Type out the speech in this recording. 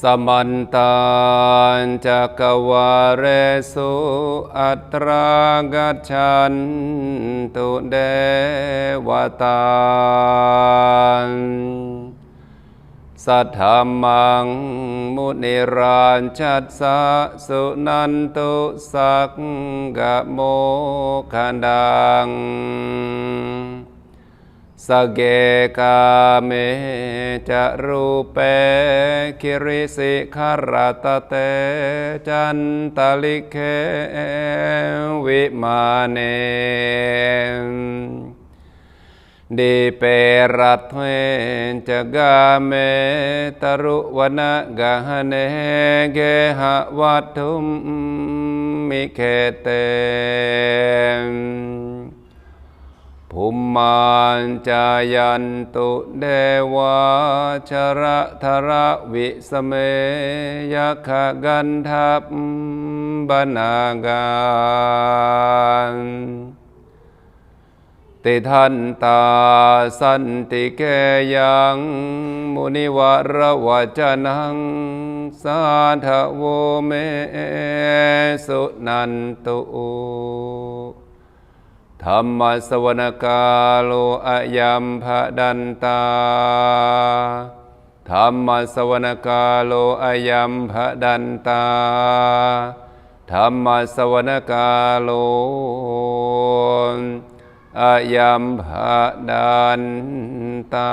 สมันตานจักวาเรสุอัตรากัจฉันตุเดวตาสัทธามังมุนิรานชัดสะสุนันตุสักกะโมคันดัง สเกกาเมจะรูเปคิริสิขารตเตจันตลิเควิมาเนดิเปรัตเทจะกาเมตรุวนกะหเนเกหวัตุมมิเคเต ภูมมานจายันตุเดวาชระธระวิสเมยขกันทัพบนาการติทันตาสันติเกยังมุนิวรวจนังสาธโวเมสุนันตุ ธรรมสวนกาโลอายัมภดันตาธรรมสวนกาโลอายัมภดันตาธรรมสวนกาโลอายัมภดันตา